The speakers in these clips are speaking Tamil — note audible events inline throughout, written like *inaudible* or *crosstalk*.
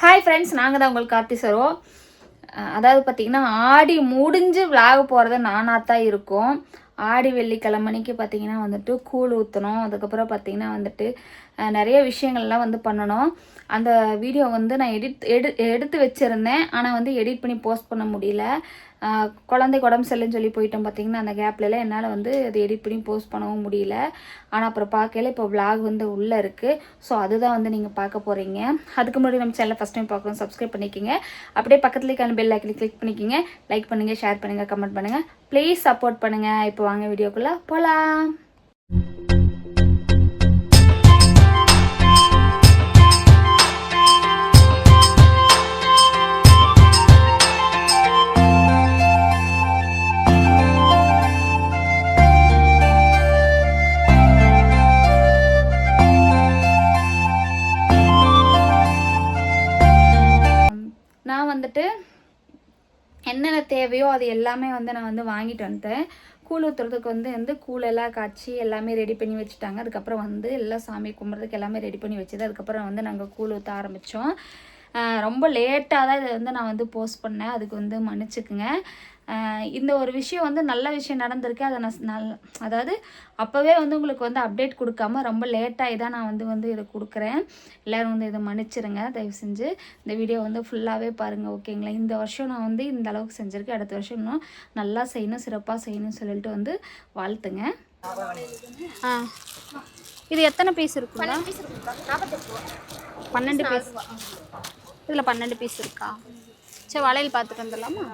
ஹாய் ஃப்ரெண்ட்ஸ் நாங்கள் தான் உங்களுக்கு கார்த்தி சரோ. அதாவது பார்த்தீங்கன்னா ஆடி முடிஞ்சு விலாக போகிறது நானாக தான் இருக்கும். ஆடி வெள்ளிக்கிழமணிக்கு பார்த்தீங்கன்னா வந்துட்டு கூழ் ஊற்றணும் அதுக்கப்புறம் பார்த்தீங்கன்னா வந்துட்டு நிறைய விஷயங்கள்லாம் வந்து பண்ணணும். அந்த வீடியோ வந்து நான் எடிட் எடு எடுத்து வச்சுருந்தேன். ஆனால் வந்து எடிட் பண்ணி போஸ்ட் பண்ண முடியல. குழந்தை குழந்தைக்கு உடம்பு சரியில்லைன்னு சொல்லி போயிட்டோம் பார்த்தீங்கன்னா அந்த கேப்லலாம் என்னால் வந்து அது எடிட் பண்ணி போஸ்ட் பண்ணவும் முடியல. ஆனால் அப்புறம் பார்க்கல இப்போ விளாக் வந்து உள்ளே இருக்குது ஸோ அதுதான் வந்து நீங்கள் பார்க்க போகிறீங்க அதுக்கு முன்னாடி நம்ம சேனலை ஃபஸ்ட் டைம் பார்க்கணும் சப்ஸ்கிரைப் பண்ணிக்கோங்க. அப்படியே பக்கத்துலேயே இருக்க பெல் ஐக்கனை கிளிக் பண்ணிக்கோங்க. லைக் பண்ணுங்கள் ஷேர் பண்ணுங்கள் கமெண்ட் பண்ணுங்கள் ப்ளீஸ் சப்போர்ட் பண்ணுங்கள் இப்போ வாங்க வீடியோக்குள்ளே போகலாம் வந்துட்டு என்னென்ன தேவையோ அது எல்லாமே வந்து நான் வந்து வாங்கிட்டு வந்துட்டேன். கூழ் ஊற்றுறதுக்கு வந்து வந்து கூழெல்லாம் காய்ச்சி எல்லாமே ரெடி பண்ணி வச்சுட்டாங்க. அதுக்கப்புறம் வந்து எல்லாம் சாமி கும்பிட்றதுக்கு எல்லாமே ரெடி பண்ணி வச்சது. அதுக்கப்புறம் வந்து நாங்கள் கூழ் ஊற்ற ஆரம்பித்தோம் ரொம்ப லேட்டாக தான் இதை வந்து நான் வந்து போஸ்ட் பண்ணேன். அதுக்கு வந்து மன்னிச்சுக்குங்க. இந்த ஒரு விஷயம் வந்து நல்ல விஷயம் நடந்திருக்கு. அதை நான் நல் அதாவது அப்போவே வந்து உங்களுக்கு வந்து அப்டேட் கொடுக்காம ரொம்ப லேட்டாகி தான் நான் வந்து வந்து இதை கொடுக்குறேன். எல்லோரும் வந்து இதை மன்னிச்சிருங்க. தயவு செஞ்சு இந்த வீடியோ வந்து ஃபுல்லாகவே பாருங்கள் ஓகேங்களா இந்த வருஷம் நான் வந்து இந்த அளவுக்கு செஞ்சுருக்கேன். அடுத்த வருஷம் இன்னும் நல்லா செய்யணும் சிறப்பாக செய்யணும்னு சொல்லிட்டு வந்து வாழ்த்துங்க. ஆ இது எத்தனை பீஸ் இருக்குங்களா பன்னெண்டு பீஸ் இதில் பன்னெண்டு பீஸ் இருக்கா? சரி வளையல் பார்த்துட்டு வந்துடலாமா?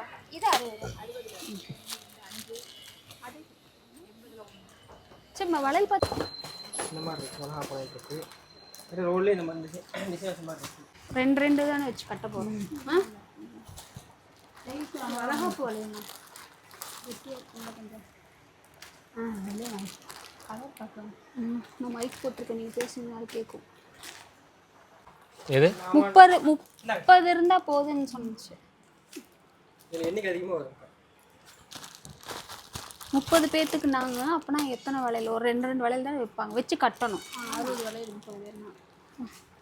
சரிம்மா வளையல் பார்த்து இந்த மாதிரி இருக்கு. மிளகா பழம் இருக்கு. இது ரோல்லே இந்த மாதிரி டிசைன் மாதிரி இருக்கு. ரெண்டு ரெண்டு தானே வச்சு கட்ட போகிறோம் ஆ? மிளகா பூ வளையம்மா ஆ வெளியே கலர் பார்க்கலாம். நான் மைக் போட்டிருக்கேன். நீங்கள் பேசுனீங்க கேட்கும். எது? முப்பது முப்பது இருந்தால் போதும்னு சொன்னிச்சு. முப்பது பேர்த்துக்கு நாங்கள் அப்போனா எத்தனை வளையல்? ஒரு ரெண்டு ரெண்டு வளையல் தான் வைப்பாங்க. வச்சு கட்டணும். அறுபது வளையல் முப்பது பேர்னா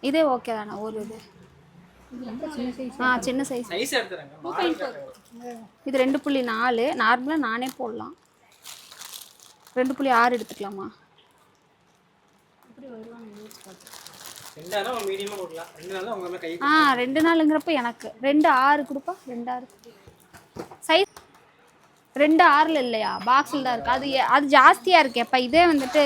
இதே ஓகே தானே ஒரு இது. ஆ சின்ன சைஸ் சைஸ் எடுத்துறாங்க. இது ரெண்டு புள்ளி நாலு. நார்மலாக நானே போடலாம். ரெண்டு புள்ளி ஆறு எடுத்துக்கலாமா? ஆ ரெண்டு நாளுங்கிறப்ப எனக்கு. ரெண்டு ஆறு கொடுப்பா? ரெண்டு ஆறு சைஸ் ரெண்டு ஆறில் இல்லையா? பாக்ஸில் தான் இருக்குது அது அது ஜாஸ்தியாக இருக்கே. அப்போ இதே வந்துட்டு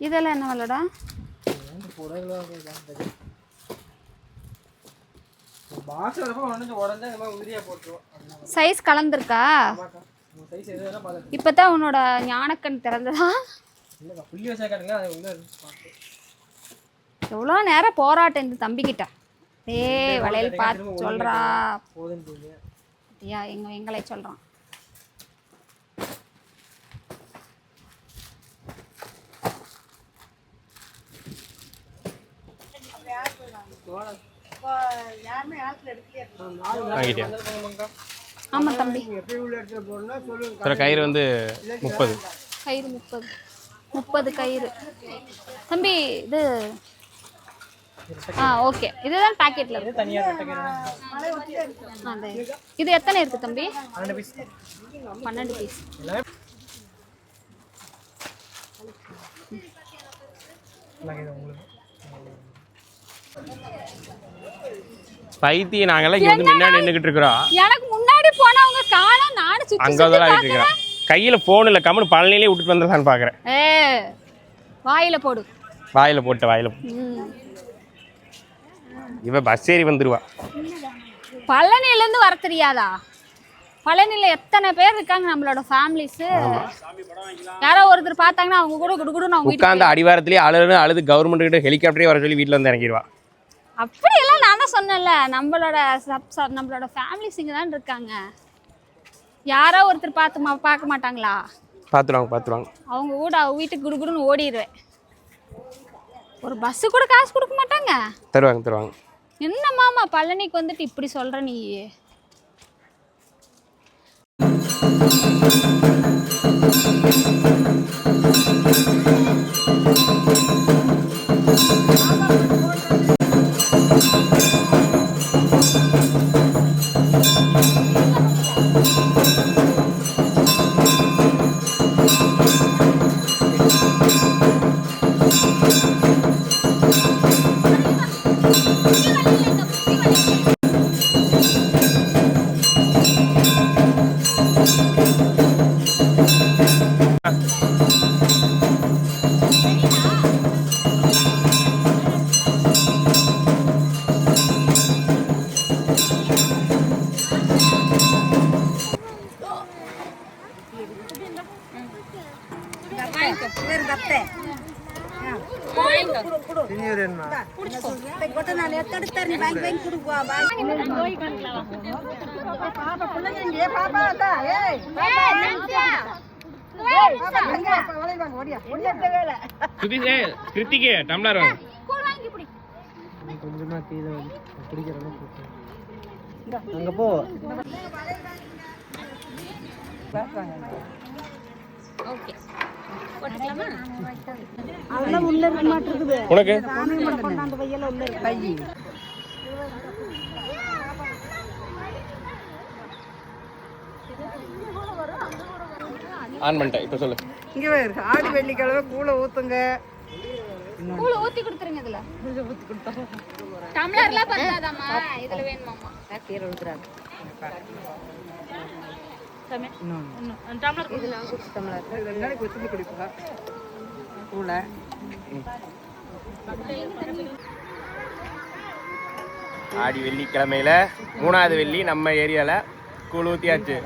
இதெல்லாம் என்ன விலடா? சைஸ் கலந்துருக்கா? இப்போ தான் உன்னோட ஞானக்கண் திறந்ததா? எவ்வளோ நேரம் போராட்டம் இந்த தம்பிக்கிட்ட? ஏய் வளையல் பார்த்து சொல்கிறா ஐயா எங்க எங்களை சொல்கிறான் வாங்கிட்டியா? ஆமாம் தம்பி. அப்புறம் கயிறு வந்து முப்பது. கயிறு முப்பது. முப்பது கயிறு. தம்பி இது ஆ ஓகே. இதுதான் பாக்கெட்டில் இருக்கு. இது எத்தனை இருக்குது தம்பி? பன்னெண்டு பீஸ் பைத்தியம் நாங்கெல்லாம் இங்கே வந்து முன்னாடி நின்றுக்கிட்டு இருக்கிறோம். இருக்கிறேன் கையில் ஃபோன் இல்லை கம்மனு பழனிலே விட்டுட்டு வந்துடலான்னு பார்க்குறேன் ஏ வாயில போடு. வாயில் போட்டு வாயில் ம். இவன் பஸ் ஏறி வந்துடுவா பழனிலேருந்து வர தெரியாதா? பழனியில் எத்தனை பேர் இருக்காங்க நம்மளோட ஃபேமிலிஸு யாரோ ஒருத்தர் பார்த்தாங்கன்னா அவங்க கூட குடுகுடு நான் வீட்டுக்கு உட்காந்து அடிவாரத்துலேயே அழுது அழுது கவர்மெண்ட் கிட்ட ஹெலிகாப்டரே வர சொல்லி வீட்டில் வந்து இறங்கிடுவா அப்படியெல்லாம் நான் தான் சொன்னேன்ல நம்மளோட சப் நம்மளோட ஃபேமிலிஸ் இங்கே தான் இருக்காங்க. யாரோ ஒருத்தர் பார்த்து மா பார்க்க மாட்டாங்களா? பார்த்துருவாங்க பார்த்துருவாங்க. அவங்க கூட அவங்க வீட்டுக்கு குடுகுடுன்னு ஓடிடுவேன் ஒரு பஸ்ஸு கூட காசு கொடுக்க மாட்டாங்க? தருவாங்க தருவாங்க. என்ன மாமா பழனிக்கு வந்துட்டு இப்படி சொல்ற நீ சீனியர் என்ன *laughs* சுதீஷே கிருத்திகே டம்ளர் கொஞ்சமா கீழே வந்து அங்க போ. உனக்கு? ஆன் பண்ணிட்டேன் இப்போ சொல்லு. இங்க ஆடி வெள்ளிக்கிழமை கூழ ஊத்துங்க. கூழ ஊத்தி கொடுத்துருங்க இதுல. டம்ளர்லாம் பத்தாதாம்மா இதுல வேணுமாம்மா. கீரை ஊத்துறாங்க ரெண்டு நாளைக்கு ஒத்துமை குடிப்பா கூழ ஆடி வெள்ளிக்கிழமையில மூணாவது வெள்ளி நம்ம ஏரியால கூழ் ஊத்தியாச்சு.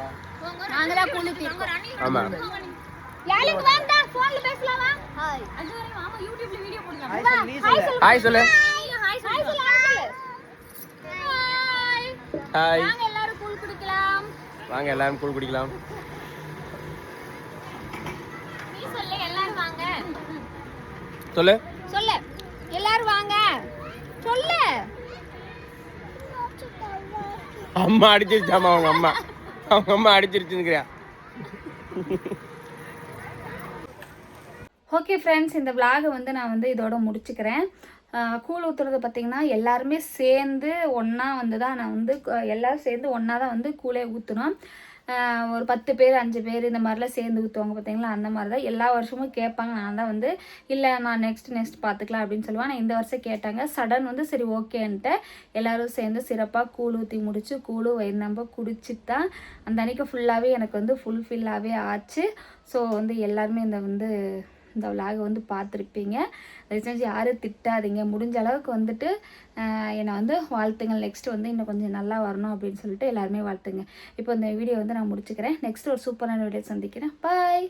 நாங்களா கூழ் ஊத்தி ஆமா. யாருக்கு வேண்டாம் போன்ல பேசலாம்? வா ஹாய் அது வரைக்கும் ஆமா யூடியூப்ல வீடியோ போடலாம் ஹாய் சொல்லு. ஹாய் சொல்லு ஹாய் சொல்லு ஹாய் சொல்லு ஹாய் ஹாய் நாங்க எல்லாரும் கூழ் குடிக்கலாம் வாங்க எல்லாரும் கூழ் குடிக்கலாம். நீ சொல்லு எல்லாரும் வாங்க. சொல்லு. சொல்லு. எல்லாரும் வாங்க. சொல்லு. அம்மா அடிச்சிருச்சாமா அவங்க அம்மா. அவங்க அம்மா அடிச்சிருச்சுங்கிறியா ஓகே ஃப்ரெண்ட்ஸ் இந்த விலாகை வந்து நான் வந்து இதோட முடிச்சுக்கிறேன். கூழ் ஊற்றுறது பார்த்திங்கன்னா எல்லாருமே சேர்ந்து ஒன்றா வந்து தான் நான் வந்து எல்லோரும் சேர்ந்து ஒன்றா தான் வந்து கூழே ஊற்றுனோம் ஒரு பத்து பேர் அஞ்சு பேர் இந்த மாதிரிலாம் சேர்ந்து ஊற்றுவாங்க பார்த்தீங்களா அந்த மாதிரி தான் எல்லா வருஷமும் கேட்பாங்க. நான் தான் வந்து இல்லை நான் நெக்ஸ்ட் நெக்ஸ்ட் பார்த்துக்கலாம் அப்படின்னு சொல்லுவேன் நான் இந்த வருஷம் கேட்டாங்க. சடன் வந்து சரி ஓகேன்ட்டு எல்லோரும் சேர்ந்து சிறப்பாக கூழ் ஊற்றி முடித்து கூழ் வயிறு நம்ம குடிச்சிட்டு தான் அந்த அன்றைக்கி ஃபுல்லாகவே எனக்கு வந்து ஃபுல்ஃபில்லாகவே ஆச்சு. ஸோ வந்து எல்லாருமே இந்த வந்து இந்த விலாகை வந்து பார்த்துருப்பீங்க. தயவு செஞ்சு யாரும் திட்டாதீங்க. முடிஞ்ச அளவுக்கு வந்துட்டு என்னை வந்து வாழ்த்துங்கள். நெக்ஸ்ட் வந்து இன்னும் கொஞ்சம் நல்லா வரணும் அப்படின்னு சொல்லிட்டு எல்லாருமே வாழ்த்துங்க. இப்போ இந்த வீடியோ வந்து நான் முடிச்சுக்கிறேன். நெக்ஸ்ட் ஒரு சூப்பரான வீடியோ சந்திக்கிறேன். பாய்